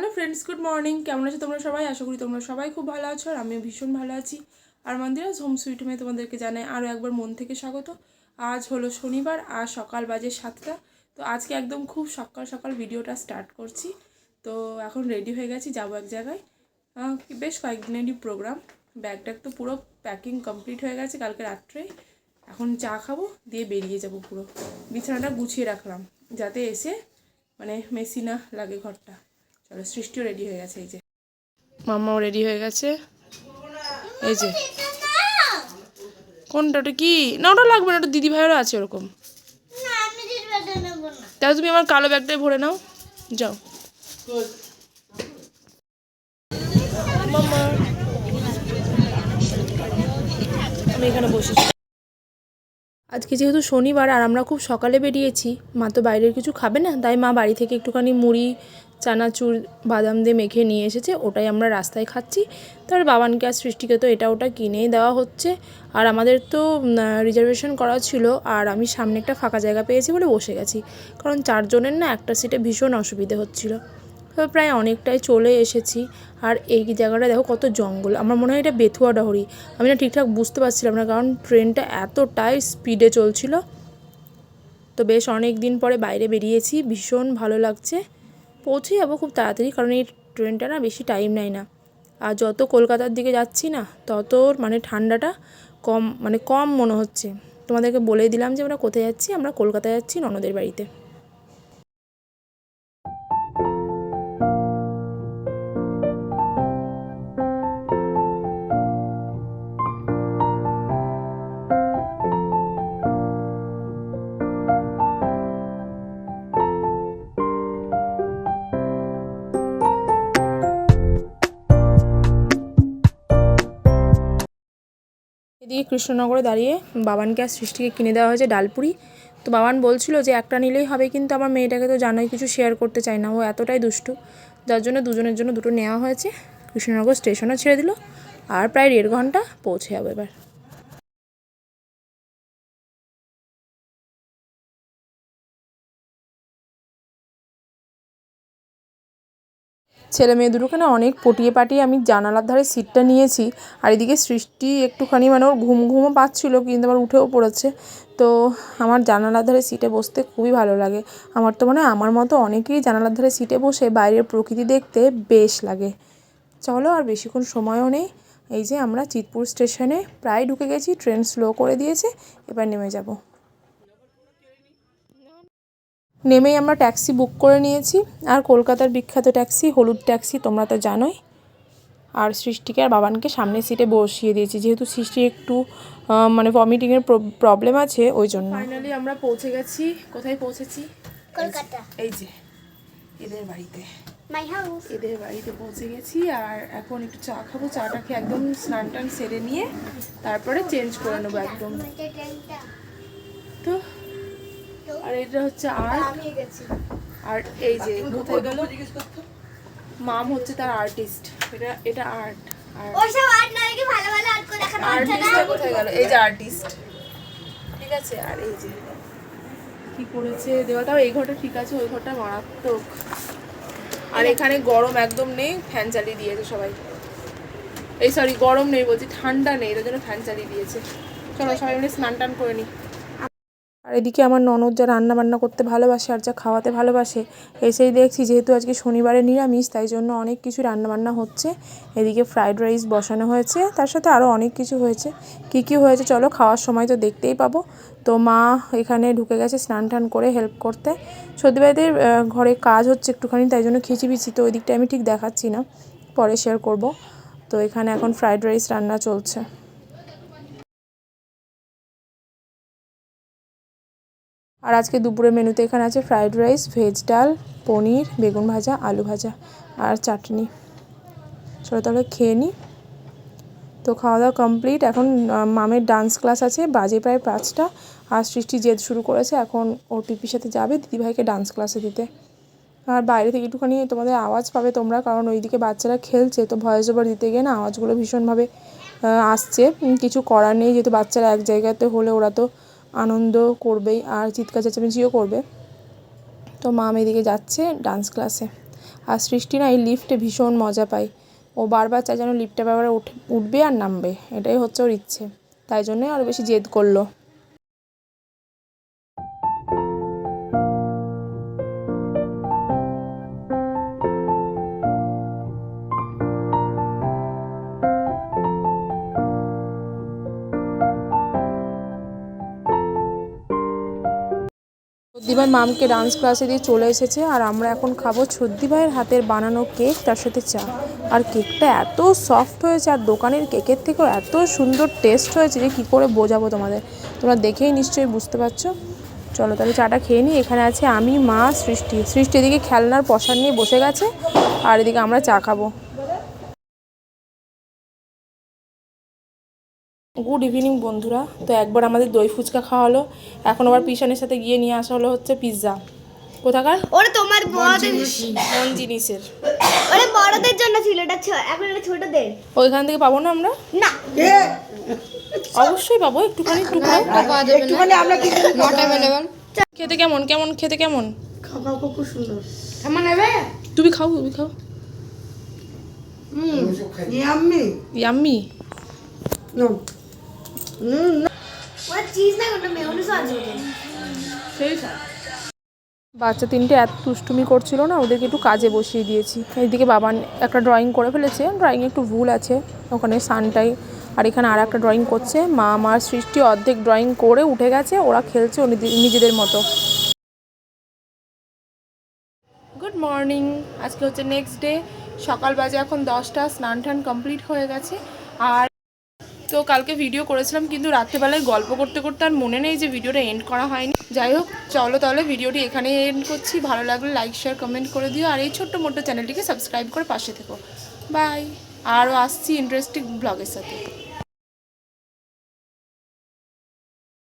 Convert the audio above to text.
Hello friends good morning কেমন আছো তোমরা সবাই? আশা করি তোমরা সবাই খুব ভালো আছো আর আমিও ভীষণ ভালো আছি। আর মন্দিরাজ হোম সুইট হোমে তোমাদেরকে জানাই আরও একবার মন থেকে স্বাগত। আজ হলো শনিবার আর সকাল বাজে সাতটা। তো আজকে একদম খুব সকাল সকাল ভিডিওটা স্টার্ট করছি। তো এখন রেডি হয়ে গেছি, যাব এক জায়গায়। বেশ কয়েকদিনেরই প্রোগ্রাম ব্যাগ ট্যাগ তো পুরো প্যাকিং কমপ্লিট হয়ে গেছে কালকে রাত্রে। এখন চা খাব, দিয়ে বেরিয়ে যাব পুরো। বিছানাটা গুছিয়ে রাখলাম, যাতে এসে মানে মেসি না লাগে ঘরটা। চলো সৃষ্টিও রেডি হয়ে গেছে এই যে। মামাও রেডি হয়ে গেছে। এই যে। কোনটা ওটা কি? না ওটা লাগবে না ওটা দিদি ভাইয়েরও আছে ওরকম। তাহলে তুমি আমার কালো ব্যাগটাই ভরে নাও। যাও। আমি এখানে আজকে যেহেতু শনিবার আর আমরা খুব সকালে বেরিয়েছি মা তো বাইরের কিছু খাবে না তাই মা বাড়ি থেকে একটুখানি মুড়ি চানাচুর বাদাম দিয়ে মেখে নিয়ে এসেছে, ওটাই আমরা রাস্তায় খাচ্ছি। তার বাবানকে আর সৃষ্টিকে তো এটা ওটা কিনেই দেওয়া হচ্ছে। আর আমাদের তো রিজার্ভেশন করা ছিল, আর আমি সামনে একটা ফাঁকা জায়গা পেয়েছি বলে বসে গেছি। কারণ চারজনের না একটা সিটে ভীষণ অসুবিধে হচ্ছিল। তো প্রায় অনেকটাই চলে এসেছি। আর এই জায়গাটা দেখো কত জঙ্গল। আমার মনে হয় এটা বেথুয়া ডহরি। আমি না ঠিকঠাক বুঝতে পারছিলাম না, কারণ ট্রেনটা এতটাই স্পিডে চলছিল। তো বেশ অনেক দিন পরে বাইরে বেরিয়েছি, ভীষণ ভালো লাগছে। পৌঁছে যাব খুব তাড়াতাড়ি, কারণ এই ট্রেনটা না বেশি টাইম নেয় না। আর যত কলকাতার দিকে যাচ্ছি না তত মানে ঠান্ডাটা কম মানে কম মনে হচ্ছে। তোমাদেরকে বলে দিলাম যে আমরা কোথায় যাচ্ছি, আমরা কলকাতায় যাচ্ছি ননদের বাড়িতে। এদিকে কৃষ্ণনগরে দাঁড়িয়ে বাবানকে আর সৃষ্টিকে কিনে দেওয়া হয়েছে ডালপুরি। তো বাবান বলছিল যে একটা নিলেই হবে, কিন্তু আমার মেয়েটাকে তো জানোই, কিছু শেয়ার করতে চায় না। ও এতটাই দুষ্টু। যার জন্য দুজনের জন্য দুটো নেওয়া হয়েছে। কৃষ্ণনগর স্টেশনও ছেড়ে দিল। আর প্রায় দেড় ঘণ্টা পৌঁছে যাবে এবার। ছেলে মেয়ে দুটোকে না অনেক পটিয়ে পাটিয়ে আমি জানালার ধারে সিটটা নিয়েছি। আর এদিকে সৃষ্টি একটুখানি মানে ওর ঘুম ঘুমও পাচ্ছিল, কিন্তু আবার উঠেও পড়েছে। তো আমার জানালার ধারে সিটে বসতে খুবই ভালো লাগে। আমার তো মনে আমার মতো অনেকেই জানালার ধারে সিটে বসে বাইরের প্রকৃতি দেখতে বেশ লাগে। চলো আর বেশিক্ষণ সময়ও নেই। এই যে আমরা চিতপুর স্টেশনে প্রায় ঢুকে গেছি, ট্রেন স্লো করে দিয়েছে, এবার নেমে যাব। নেমেই আমরা ট্যাক্সি বুক করে নিয়েছি। আর কলকাতার বিখ্যাত ট্যাক্সি হলুদ ট্যাক্সি তোমরা তো জানোই। আর সৃষ্টিকে আর বাবানকে সামনের সিটে বসিয়ে দিয়েছি। যেহেতু সৃষ্টি একটু মানে ভমিটিংয়ের প্রবলেম আছে ওই জন্য। ফাইনালি আমরা পৌঁছে গেছি। কোথায় পৌঁছেছি? কলকাতা। এই যে এদের বাড়িতে। মাই হাউস এদের বাড়িতে পৌঁছে গেছি। আর এখন একটু চা খাব। চাটা খেয়ে একদম স্নান টান সেরে নিয়ে তারপরে চেঞ্জ করে নেব একদম। তো আর এটা হচ্ছে আর্ট আর এই যে কোথায় গেল? মাম হচ্ছে তার আর্টিস্ট এটা এটা আর্ট আর ওইসব আর্ট না রেখে ভালো ভালো আর্ট করে দেখানো হচ্ছে না। আর্টিস্টটা কোথায় গেল? এই যে আর্টিস্ট ঠিক আছে আর এই যে কি করেছে এই ঘরটা ঠিক আছে ওই ঘরটা মারাত্মক। আর এখানে গরম একদম নেই ফ্যান চালিয়ে দিয়েছে সবাই। এই সরি গরম নেই বলছি ঠান্ডা নেই এটার জন্য ফ্যান চালিয়ে দিয়েছে। চলো সবাই মিলে স্নান টান করে নিই আর এদিকে আমার ননদ যা রান্না বান্না করতে ভালোবাসে আর যা খাওয়াতে ভালোবাসে, এসেই দেখছি যেহেতু আজকে শনিবারে নিরামিষ, তাই জন্য অনেক কিছু রান্না বান্না হচ্ছে। এদিকে ফ্রাইড রাইস বসানো হয়েছে, তার সাথে আরও অনেক কিছু হয়েছে। কী কী হয়েছে চলো খাওয়ার সময় তো দেখতেই পাবো। তো মা এখানে ঢুকে গেছে স্নান টান করে হেল্প করতে। সত্যিবাইদের ঘরে কাজ হচ্ছে একটুখানি, তাই জন্য খিচিবিচি, তো ওই দিকটা আমি ঠিক দেখাচ্ছি না, পরে শেয়ার করব। তো এখানে এখন ফ্রাইড রাইস রান্না চলছে। আর আজকে দুপুরের মেনুতে এখানে আছে ফ্রাইড রাইস ভেজ ডাল, পনির, বেগুন ভাজা, আলু ভাজা আর চাটনি। চলো তাহলে খেয়ে নিই তো খাওয়া দাওয়া কমপ্লিট এখন মামের ডান্স ক্লাস আছে, বাজে প্রায় পাঁচটা আর সৃষ্টি জেদ শুরু করেছে। এখন ওর পিপির সাথে যাবে দিদিভাইকে ডান্স ক্লাসে দিতে। আর বাইরে থেকে একটুখানি তোমাদের আওয়াজ পাবে তোমরা, কারণ ওইদিকে বাচ্চারা খেলছে, তো ভয়েস ওভার দিতে গিয়ে না আওয়াজগুলো ভীষণভাবে আসছে। কিছু করার নেই, যেহেতু বাচ্চারা এক জায়গাতে হলে ওরা তো আনন্দ করবেই আর চিৎকার চেঁচামেচিও করবে। তো মাম এদিকে যাচ্ছে ডান্স ক্লাসে আর সৃষ্টি না এই লিফটে ভীষণ মজা পায়। ও বারবার চায় যেন লিফটে বারবার উঠে, উঠবে আর নামবে। এটাই হচ্ছে ওর ইচ্ছে। তাই জন্যই আরও বেশি জেদ করল। ভাই মামকে ডান্স ক্লাসে দিয়ে চলে এসেছে আর আমরা এখন খাব সর্দি ভাইয়ের হাতের বানানো কেক, তার সাথে চা। আর কেকটা এত সফট হয়েছে আর দোকানের কেকের থেকেও এত সুন্দর টেস্ট হয়েছে যে কী করে বোঝাবো তোমাদের? তোমরা দেখেই নিশ্চয়ই বুঝতে পারছ। চলো তাহলে চাটা খেয়ে নিই। এখানে আছে আমি, মা, সৃষ্টি। সৃষ্টি এদিকে খেলনার পশার নিয়ে বসে গেছে আর এদিকে আমরা চা খাব। গুড ইভিনিং বন্ধুরা। তো একবার আমাদের দই ফুচকা খাওয়া হলো এখন আবার পিছনের সাথে গিয়ে নিয়ে আসা হলো হচ্ছে পিৎজা কোথাকার? ওটা তোমার বড়দের কোন জিনিসের। ওটা বড়দের জন্য ছিল এটা এখন এটা ছোটদের। ওইখান থেকে পাবো না আমরা? না। অবশ্যই পাবো একটুখানি একটু করে। একটুখানি আমরা কি নট অ্যাভেলেবল খেতে কেমন? কেমন? খেতে কেমন? খাবার খুব সুন্দর। কেমন নেবে? তুমি খাও তুমি খাও। হুম ইয়াম্মি ইয়াম্মি নো বাচ্চা তিনটে এত দুষ্টুমি করছিল না, ওদেরকে একটু কাজে বসিয়ে দিয়েছি। এইদিকে বাবা একটা ড্রয়িং করে ফেলেছে ড্রয়িংয়ে একটু ভুল আছে। ওখানে সানটাই, আর এখানে আর একটা ড্রয়িং করছে। মা, মার সৃষ্টি অর্ধেক ড্রয়িং করে উঠে গেছে, ওরা খেলছে নিজেদের মতো। গুড মর্নিং আজকে হচ্ছে নেক্সট ডে সকাল বাজে এখন দশটা স্নান টান কমপ্লিট হয়ে গেছে। আর তো কালকে ভিডিও করেছিলাম, কিন্তু রাত্রেবেলায় গল্প করতে করতে আর মনে নেই যে ভিডিওটা এন্ড করা হয়নি। যাই হোক, চলো তাহলে ভিডিওটি এখানেই এন্ড করছি। ভালো লাগলে লাইক শেয়ার কমেন্ট করে দিও। আর এই ছোট্ট মোটো চ্যানেলটিকে সাবস্ক্রাইব করে পাশে থেকো। বাই আরও আসছি ইন্টারেস্টিং ব্লগের সাথে।